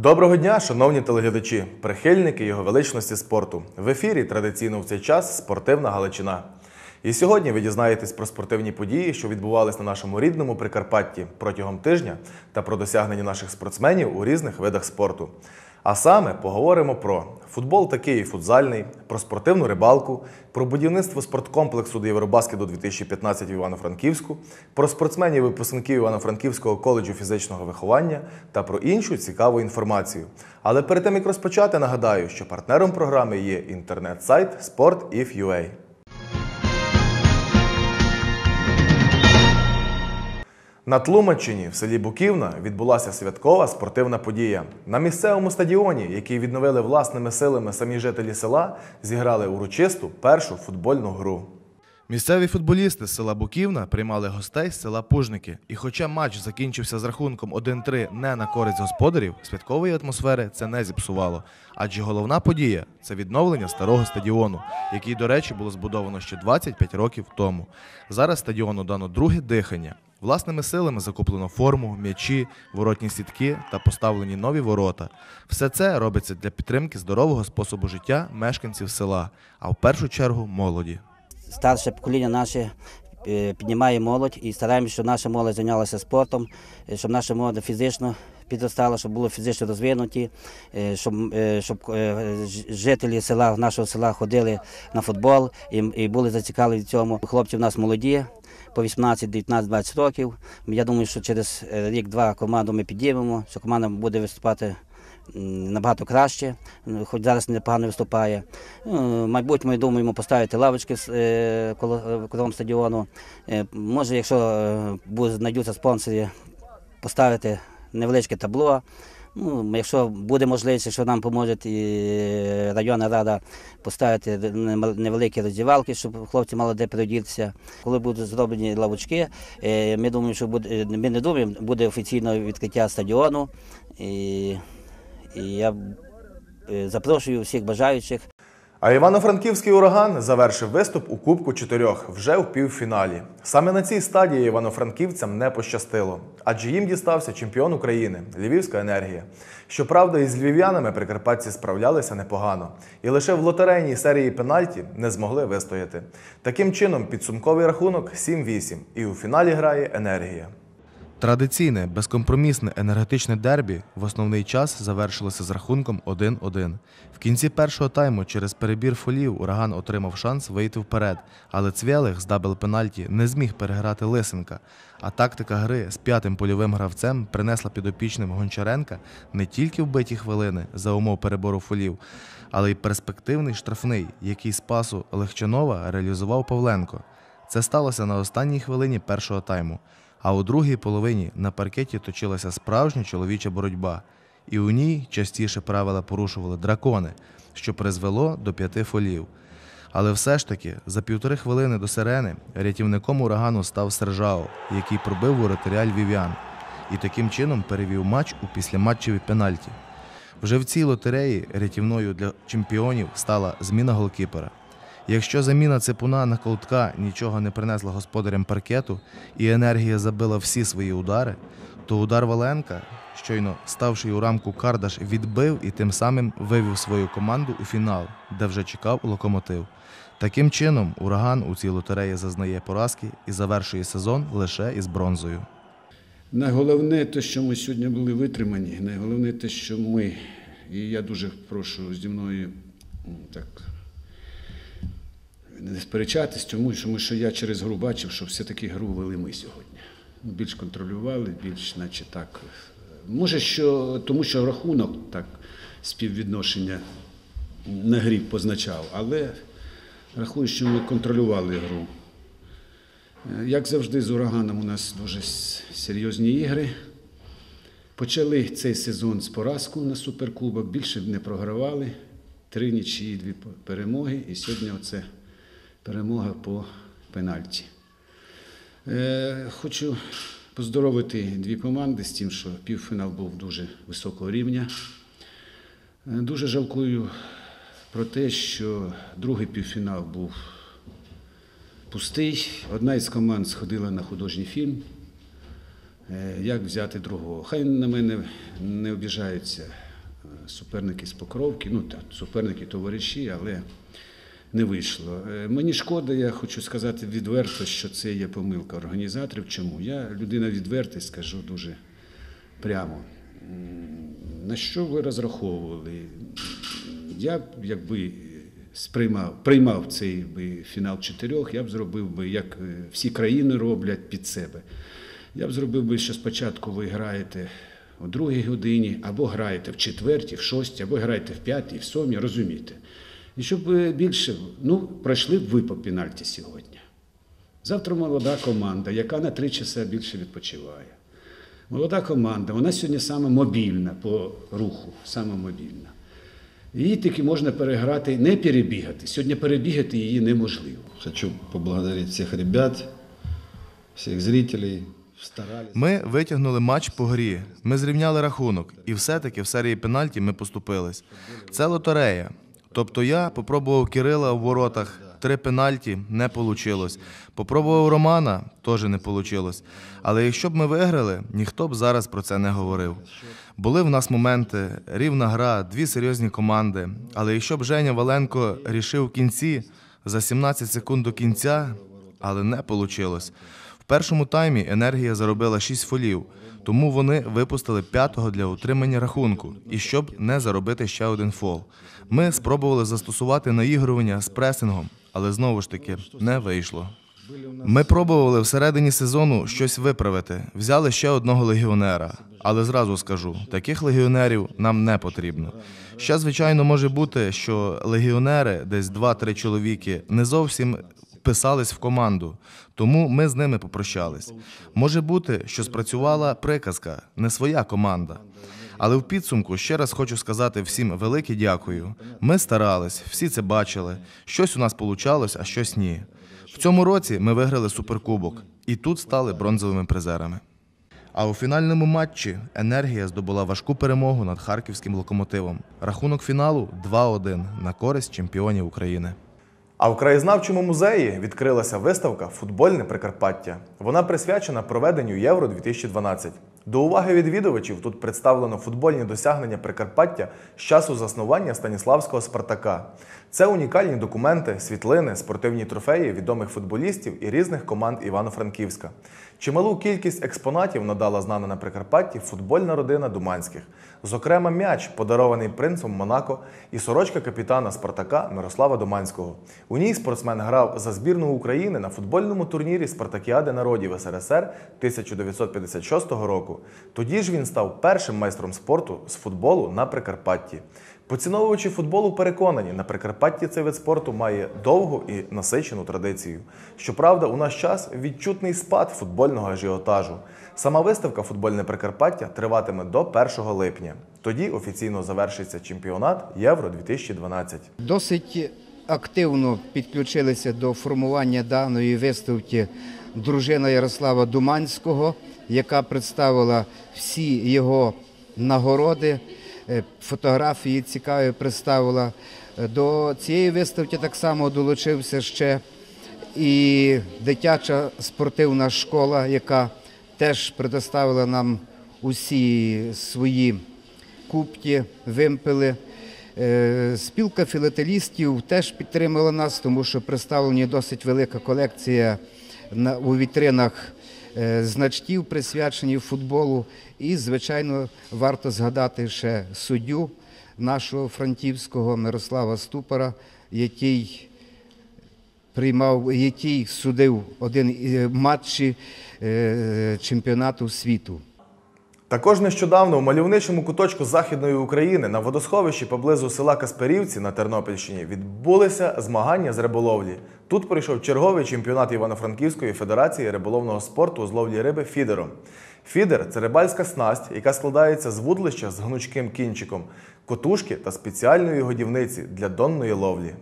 Доброго дня, шановні телеглядачі, прихильники його величності спорту. В ефірі традиційно в цей час спортивна Галичина. І сьогодні ви дізнаєтесь про спортивні події, що відбувались на нашому рідному Прикарпатті протягом тижня та про досягнення наших спортсменів у різних видах спорту. А саме поговоримо про футбол такий футзальний, про спортивну рибалку, про будівництво спорткомплексу до Євробаскету 2015 в Івано-Франківську, про спортсменів випускників Івано-Франківського коледжу фізичного виховання та про іншу цікаву інформацію. Але перед тим як розпочати, нагадаю, що партнером програми є інтернет-сайт SportIF.ua. На Тлумаччині в селі Буківна відбулася святкова спортивна подія. На місцевому стадіоні, який відновили власними силами самі жителі села, зіграли урочисту першу футбольну гру. Місцеві футболісти з села Буківна приймали гостей з села Пужники. І хоча матч закінчився з рахунком 1-3 не на користь господарів, святкової атмосфери це не зіпсувало. Адже головна подія це відновлення старого стадіону, який, до речі, було збудовано ще 25 років тому. Зараз стадіону дано друге дихання. Власними силами закуплено форму, м'ячі, воротні сітки та поставлені нові ворота. Все це робиться для підтримки здорового способу життя мешканців села, а в першу чергу молоді. старше покоління наше е, піднімає молодь і стараємося, щоб наша молодь зайнялася спортом, е, щоб наша молодь фізично підростала, щоб були фізично розвинуті, е, щоб, е, щоб е, жителі села, нашого села ходили на футбол і, і були зацікавлені в цьому. Хлопці в нас молоді. По 18, 19, 20 років. Я думаю, що через рік-два команду ми підіймемо, що команда буде виступати набагато краще, хоч зараз непогано виступає. Ну, В майбутньому, я думаємо, поставити лавочки коло кругом стадіону. Може, якщо знайдуться спонсори, поставити невеличке табло. Ну, якщо буде можливість, якщо нам поможе і районна рада поставити невеликі роздівалки, щоб хлопці мали де переодітися. Коли будуть зроблені лавочки, е, ми думаємо, що буде, ми не думаємо, буде офіційне відкриття стадіону. І, і я е, запрошую всіх бажаючих А Івано-Франківський ураган завершив виступ у Кубку чотирьох вже в півфіналі. Саме на цій стадії івано-франківцям не пощастило, адже їм дістався чемпіон України Львівська енергія. Щоправда, із львів'янами прикарпатці справлялися непогано, і лише в лотерейній серії пенальті не змогли вистояти. Таким чином, підсумковий рахунок 7-8, і у фіналі грає енергія. Традиційне безкомпромісне енергетичне дербі в основний час завершилося з рахунком 1-1. В кінці першого тайму через перебір фолів ураган отримав шанс вийти вперед, але Цвєлих з дабл пенальті не зміг переграти Лисенка. А тактика гри з п'ятим польовим гравцем принесла підопічним Гончаренка не тільки вбиті хвилини за умов перебору фолів, але й перспективний штрафний, який з пасу Легчанова реалізував Павленко. Це сталося на останній хвилині першого тайму. А у другій половині на паркеті точилася справжня чоловіча боротьба, і у ній частіше правила порушували дракони, що призвело до п'яти фолів. Але все ж таки, за півтори хвилини до сирени рятівником урагану став Сержао, який пробив воротаря львів'ян, і таким чином перевів матч у післяматчеві пенальті. Вже в цій лотереї рятівною для чемпіонів стала зміна голкіпера. Якщо заміна цепуна на колтка нічого не принесла господарям паркету і енергія забила всі свої удари, то удар Валенка, щойно ставши у рамку Кардаш, відбив і тим самим вивів свою команду у фінал, де вже чекав локомотив. Таким чином, ураган у цій лотереї зазнає поразки і завершує сезон лише із бронзою. Найголовне те, що ми сьогодні були витримані, найголовне те, що ми, і я дуже прошу зі мною так не сперечатись, тому що, я через гру бачив, що все-таки гру вели ми сьогодні. Ну, Більш контролювали, більш, наче так. Може, що, тому що рахунок так співвідношення на грі позначав, але рахую, що ми контролювали гру. Е, Як завжди, з ураганом у нас дуже серйозні ігри. Почали цей сезон з поразку на суперкубок, більше не програвали. Три нічиї, дві перемоги. І сьогодні оце перемога по пенальті. Е, Хочу поздоровити дві команди з тим, що півфінал був дуже високого рівня. Е, Дуже жалкую про те, що другий півфінал був пустий. Одна із команд сходила на художній фільм. Е, Як взяти другого? Хай на мене не обіжаються суперники з Покровки, ну так, суперники товариші, але не вийшло. Е, Мені шкода, я хочу сказати відверто, що це є помилка організаторів. Чому? Я людина відверта скажу дуже прямо. На що ви розраховували? Я якби сприймав, приймав цей би, фінал чотирьох, я б зробив би, як е, всі країни роблять під себе. Я б зробив би, що спочатку ви граєте о другій годині, або граєте в четвертій, в шостій, або граєте в п'ятій, в сьомій, розумієте. І щоб більше, ну, пройшли б ви по пенальті сьогодні. Завтра молода команда, яка на три часа більше відпочиває. Молода команда, вона сьогодні саме мобільна по руху, саме мобільна. Її тільки можна переграти, не перебігати. Сьогодні перебігати її неможливо. Хочу поблагодарить всех ребят, всех зрителей. Ми витягнули матч по грі. Ми зрівняли рахунок, і все-таки в серії пенальті ми поступились. Це лотерея. Тобто я попробував Кирила у воротах. Три пенальті не вийшло. Попробував Романа, теж не вийшло. Але якщо б ми виграли, ніхто б зараз про це не говорив. Були в нас моменти, рівна гра, дві серйозні команди. Але якщо б Женя Валенко рішив в кінці за 17 секунд до кінця, але не вийшло. В першому таймі енергія заробила 6 фолів, тому вони випустили п'ятого для утримання рахунку і щоб не заробити ще один фол. Ми спробували застосувати наігрування з пресингом, але знову ж таки не вийшло. Ми пробували всередині сезону щось виправити. Взяли ще одного легіонера. Але зразу скажу, таких легіонерів нам не потрібно. Ще, звичайно, може бути, що легіонери, десь 2-3 чоловіки, не зовсім вписались в команду, тому ми з ними попрощались. Може бути, що спрацювала приказка, не своя команда. Але в підсумку ще раз хочу сказати всім велике дякую. Ми старались, всі це бачили. Щось у нас получалось, а щось ні. В цьому році ми виграли суперкубок і тут стали бронзовими призерами. А у фінальному матчі енергія здобула важку перемогу над харківським локомотивом. Рахунок фіналу 2-1 на користь чемпіонів України. А в краєзнавчому музеї відкрилася виставка Футбольне Прикарпаття. Вона присвячена проведенню Євро 2012. До уваги відвідувачів тут представлено футбольні досягнення Прикарпаття з часу заснування Станіславського Спартака. Це унікальні документи, світлини, спортивні трофеї відомих футболістів і різних команд Івано-Франківська. Чималу кількість експонатів надала знана на Прикарпатті футбольна родина Думанських. Зокрема, м'яч, подарований принцем Монако, і сорочка капітана Спартака Мирослава Думанського. У ній спортсмен грав за збірну України на футбольному турнірі Спартакіади народів СРСР 1956 року. Тоді ж він став першим майстром спорту з футболу на Прикарпатті. Поціновувачі футболу переконані, на Прикарпатті цей вид спорту має довгу і насичену традицію. Щоправда, у наш час відчутний спад футбольного ажіотажу. Сама виставка Футбольне Прикарпаття триватиме до 1 липня. Тоді офіційно завершиться чемпіонат Євро 2012. Досить активно підключилися до формування даної виставки дружина Ярослава Думанського, яка представила всі його нагороди, фотографії цікаві представила. Е, До цієї виставки так само долучився ще і дитяча спортивна школа, яка теж предоставила нам усі свої кубки, вимпели. Е, Спілка філателістів теж підтримала нас, тому що представлені досить велика колекція у вітринах е, значків, присвячені футболу. І, звичайно, варто згадати ще суддю нашого франківського Мирослава Ступора, який приймав, який судив один із матчі е, чемпіонату світу. Також нещодавно у мальовничому куточку Західної України на водосховищі поблизу села Касперівці на Тернопільщині відбулися змагання з риболовлі. Тут пройшов черговий чемпіонат Івано-Франківської федерації риболовного спорту з ловлі риби фідером. Фідер це рибальська снасть, яка складається з вудлища з гнучким кінчиком, котушки та спеціальної годівниці для донної ловлі.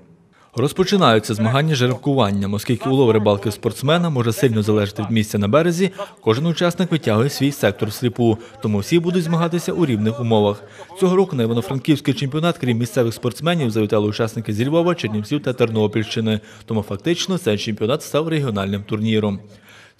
Розпочинаються змагання жеребкуванням, оскільки улов рибалки спортсмена може сильно залежати від місця на березі. Кожен учасник витягує свій сектор всліпу, тому всі будуть змагатися у рівних умовах. Цього року на Івано-Франківський чемпіонат, крім місцевих спортсменів, завітали учасники зі Львова, Чернівців та Тернопільщини. Тому фактично цей чемпіонат став регіональним турніром.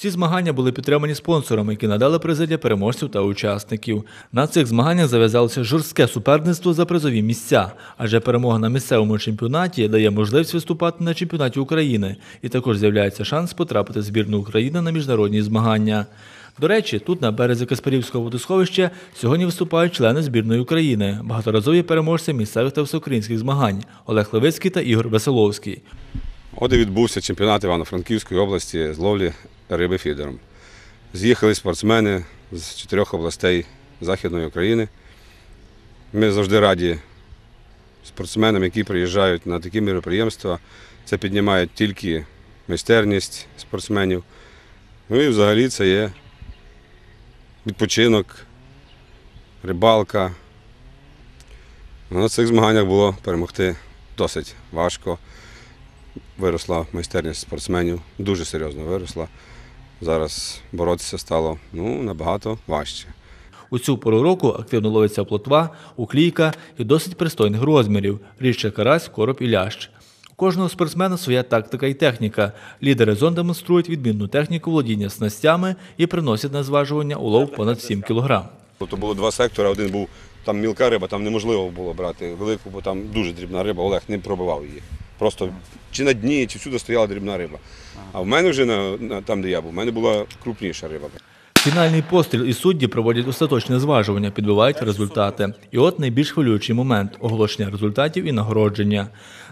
Ці змагання були підтримані спонсорами, які надали призи для переможців та учасників. На цих змаганнях зав'язалося жорстке суперництво за призові місця, адже перемога на місцевому чемпіонаті дає можливість виступати на чемпіонаті України, і також з'являється шанс потрапити в збірну України на міжнародні змагання. До речі, тут на березі Каспарівського водосховища сьогодні виступають члени збірної України, багаторазові переможці місцевих та всеукраїнських змагань Олег Левицький та Ігор Веселовський. От і відбувся чемпіонат Івано-Франківської області з ловлі риби фідером. З'їхали спортсмени з чотирьох областей Західної України. Ми завжди раді спортсменам, які приїжджають на такі мероприємства. Це піднімає тільки майстерність спортсменів. Ну і взагалі це є відпочинок, рибалка. На цих змаганнях було перемогти досить важко виросла майстерність спортсменів, дуже серйозно виросла. Зараз боротися стало ну, набагато важче. У цю пору року активно ловиться плотва, уклійка і досить пристойних розмірів – річчя карась, короб і лящ. У кожного спортсмена своя тактика і техніка. Лідери зон демонструють відмінну техніку володіння снастями і приносять на зважування улов понад 7 кілограм. Тобто було два сектори, один був там мілка риба, там неможливо було брати велику, бо там дуже дрібна риба, Олег не пробивав її. Просто чи на дні, чи всюди стояла дрібна риба. А в мене вже на, на там, де я був, в мене була крупніша риба. Фінальний постріл і судді проводять остаточне зважування, підбивають результати. І от найбільш хвилюючий момент – оголошення результатів і нагородження.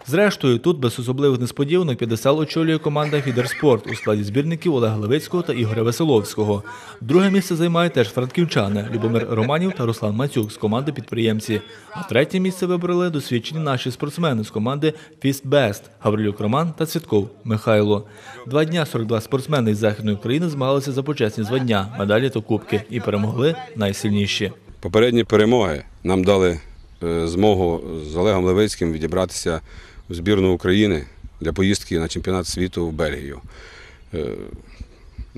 Зрештою, тут без особливих несподіванок підесал очолює команда «Фідерспорт» у складі збірників Олега Левицького та Ігоря Веселовського. Друге місце займають теж франківчани – Любомир Романів та Руслан Мацюк з команди «Підприємці». А третє місце вибрали досвідчені наші спортсмени з команди «Фіст Бест» – Гаврилюк Роман та Цвітков Михайло. Два дня 42 спортсмени із Західної України змагалися за почесні звання, медалі та кубки і перемогли найсильніші. Попередні перемоги нам дали е, змогу з Олегом Левицьким відібратися збірну України для поїздки на чемпіонат світу в Бельгію. Е,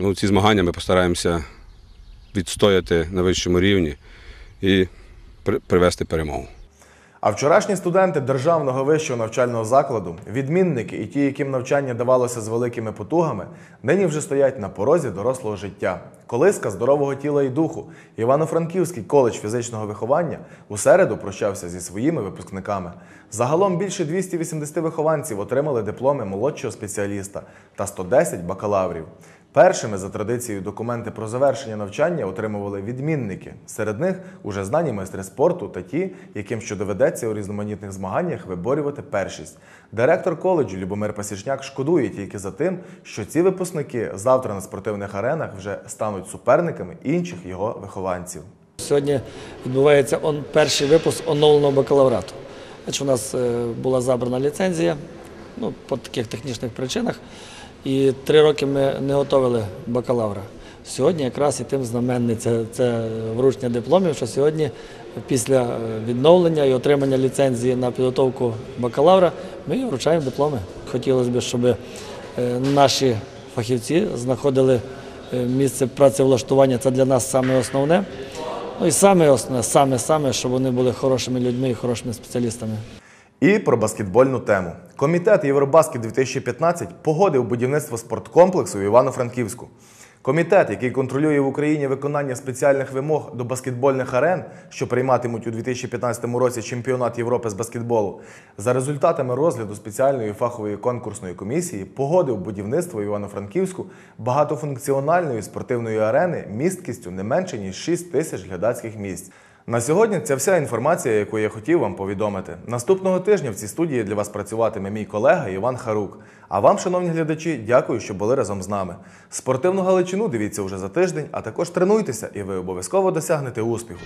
Ну, ці змагання ми постараємося відстояти на вищому рівні і при- привести перемогу. А вчорашні студенти державного вищого навчального закладу, відмінники і ті, яким навчання давалося з великими потугами, нині вже стоять на порозі дорослого життя. Колиска здорового тіла і духу. Івано-Франківський коледж фізичного виховання у середу прощався зі своїми випускниками. Загалом більше 280 вихованців отримали дипломи молодшого спеціаліста та 110 бакалаврів. Першими за традицією документи про завершення навчання отримували відмінники. Серед них уже знані майстри спорту та ті, яким що доведеться у різноманітних змаганнях виборювати першість. Директор коледжу Любомир Пасічняк шкодує тільки за тим, що ці випускники завтра на спортивних аренах вже стануть суперниками інших його вихованців. Сьогодні відбувається он, перший випуск оновленого бакалаврату. Значить, у нас е, була забрана ліцензія ну, по таких технічних причинах. І три роки ми не готували бакалавра. Сьогодні якраз і тим знаменний це, це вручення дипломів, що сьогодні, після е, відновлення і отримання ліцензії на підготовку бакалавра, ми вручаємо дипломи. Хотілося б, щоб е, наші фахівці знаходили е, місце працевлаштування. Це для нас саме основне. Ну і саме основне, саме саме, щоб вони були хорошими людьми і хорошими спеціалістами. І про баскетбольну тему. Комітет Євробаскет 2015 погодив будівництво спорткомплексу в Івано-Франківську. Комітет, який контролює в Україні виконання спеціальних вимог до баскетбольних арен, що прийматимуть у 2015 році чемпіонат Європи з баскетболу, за результатами розгляду спеціальної фахової конкурсної комісії погодив будівництво Івано-Франківську багатофункціональної спортивної арени місткістю не менше ніж 6 тисяч глядацьких місць. На сьогодні це вся інформація, яку я хотів вам повідомити. Наступного тижня в цій студії для вас працюватиме мій колега Іван Харук. А вам, шановні глядачі, дякую, що були разом з нами. Спортивну галичину дивіться уже за тиждень, а також тренуйтеся, і ви обов'язково досягнете успіху.